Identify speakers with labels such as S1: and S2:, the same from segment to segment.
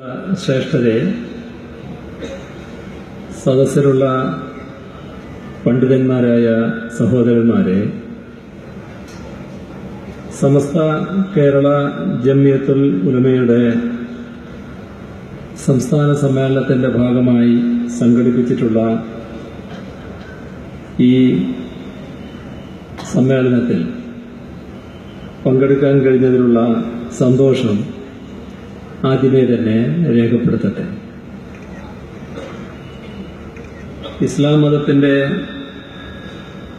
S1: ശ്രേഷ്ഠരെ സദസ്സിലുള്ള പണ്ഡിതന്മാരായ സഹോദരന്മാരെ സമസ്ത കേരള ജമ്യത്തുൽ ഉലമയുടെ സംസ്ഥാന സമ്മേളനത്തിന്റെ ഭാഗമായി സംഘടിപ്പിച്ചിട്ടുള്ള ഈ സമ്മേളനത്തിൽ പങ്കെടുക്കാൻ കഴിഞ്ഞതിലുള്ള സന്തോഷം ആദ്യമേ തന്നെ രേഖപ്പെടുത്തട്ടെ. ഇസ്ലാം മതത്തിന്റെ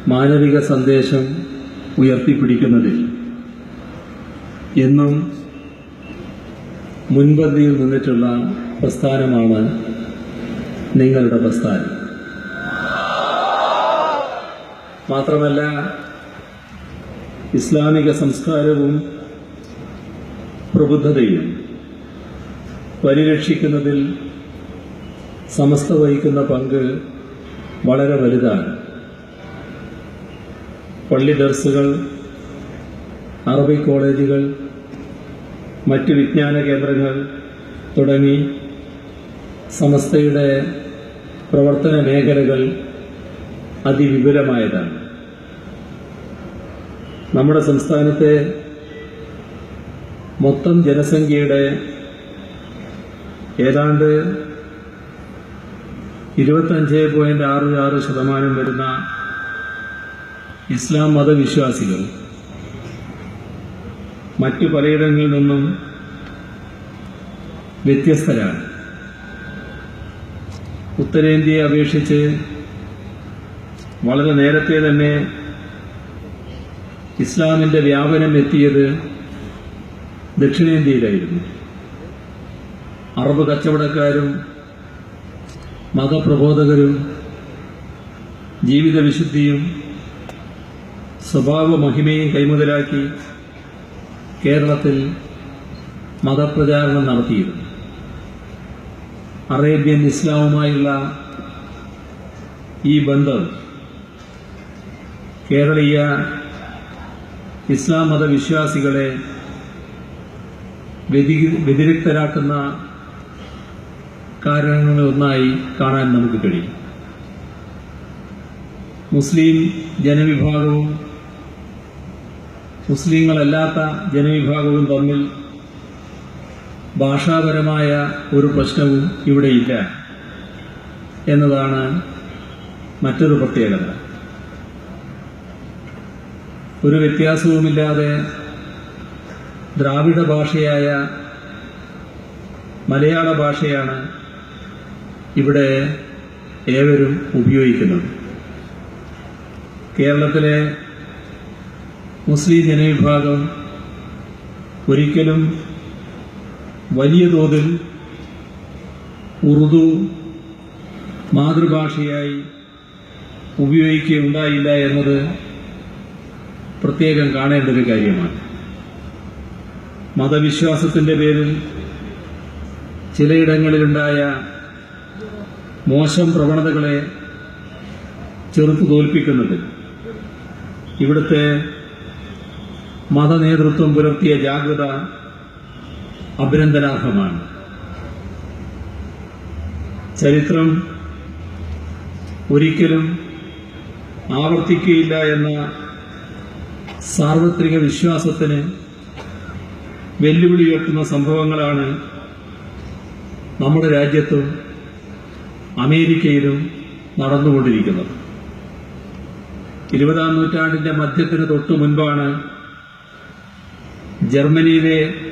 S1: മാനവിക സന്ദേശം ഉയർത്തിപ്പിടിക്കുന്നതിൽ എന്നും മുൻപന്തിയിൽ നിന്നിട്ടുള്ള പ്രസ്ഥാനമാണ് നിങ്ങളുടെ പ്രസ്ഥാനം. മാത്രമല്ല ഇസ്ലാമിക സംസ്കാരവും പ്രബുദ്ധതയും പരിരക്ഷിക്കുന്നതിൽ സമസ്ത വഹിക്കുന്ന പങ്ക് വളരെ വലുതാണ്. പള്ളി ദർസുകൾ അറബി കോളേജുകൾ മറ്റ് വിജ്ഞാന കേന്ദ്രങ്ങൾ തുടങ്ങി സമസ്തയുടെ പ്രവർത്തന മേഖലകൾ അതിവിപുലമായതാണ്. നമ്മുടെ സംസ്ഥാനത്തെ മൊത്തം ജനസംഖ്യയുടെ ഏതാണ്ട് ഇരുപത്തഞ്ച് പോയിന്റ് ആറ് ആറ് ശതമാനം വരുന്ന ഇസ്ലാം മതവിശ്വാസികൾ മറ്റു പലയിടങ്ങളിൽ നിന്നും വ്യത്യസ്തരാണ്. ഉത്തരേന്ത്യയെ അപേക്ഷിച്ച് വളരെ നേരത്തെ തന്നെ ഇസ്ലാമിന്റെ വ്യാപനം എത്തിയത് ദക്ഷിണേന്ത്യയിലായിരുന്നു. അറബ് കച്ചവടക്കാരും മതപ്രബോധകരും ജീവിത വിശുദ്ധിയും സ്വഭാവ മഹിമയും കൈമുതലാക്കി കേരളത്തിൽ മതപ്രചാരണം നടത്തിയിരുന്നു. അറേബ്യൻ ഇസ്ലാമുമായുള്ള ഈ ബന്ധം കേരളീയ ഇസ്ലാം മതവിശ്വാസികളെ വ്യതി- വ്യതിരിക്തരാക്കുന്ന കാരണങ്ങളൊന്നായി കാണാൻ നമുക്ക് കഴിയും. മുസ്ലിം ജനവിഭാഗവും മുസ്ലിങ്ങളല്ലാത്ത ജനവിഭാഗവും തമ്മിൽ ഭാഷാപരമായ ഒരു പ്രശ്നവും ഇവിടെയില്ല എന്നതാണ് മറ്റൊരു പ്രത്യേകത. ഒരു വ്യത്യാസവുമില്ലാതെ ദ്രാവിഡ ഭാഷയായ മലയാള ഭാഷയാണ് ഇവിടെ ഏവരും ഉപയോഗിക്കുന്നത് കേരളത്തിലെ മുസ്ലിം ജനവിഭാഗം ഒരിക്കലും വലിയ തോതിൽ ഉറുദു മാതൃഭാഷയായി ഉപയോഗിക്കുകയുണ്ടായില്ല എന്നത് പ്രത്യേകം കാണേണ്ട ഒരു കാര്യമാണ്. മതവിശ്വാസത്തിന്റെ പേരിൽ ചിലയിടങ്ങളിലുണ്ടായ മോശം പ്രവണതകളെ ചെറുത്തു തോൽപ്പിക്കുന്നതിൽ ഇവിടുത്തെ മതനേതൃത്വം പുലർത്തിയ ജാഗ്രത അഭിനന്ദനാർഹമാണ്. ചരിത്രം ഒരിക്കലും ആവർത്തിക്കുകയില്ല എന്ന സാർവത്രിക വിശ്വാസത്തിന് വെല്ലുവിളി ഉയർത്തുന്ന സംഭവങ്ങളാണ് നമ്മുടെ രാജ്യത്തും അമേരിക്കയിലും നടന്നുകൊണ്ടിരിക്കുന്നത്. ഇരുപതാം നൂറ്റാണ്ടിന്റെ മധ്യത്തിന് തൊട്ടു മുൻപാണ് ജർമ്മനിയിലെ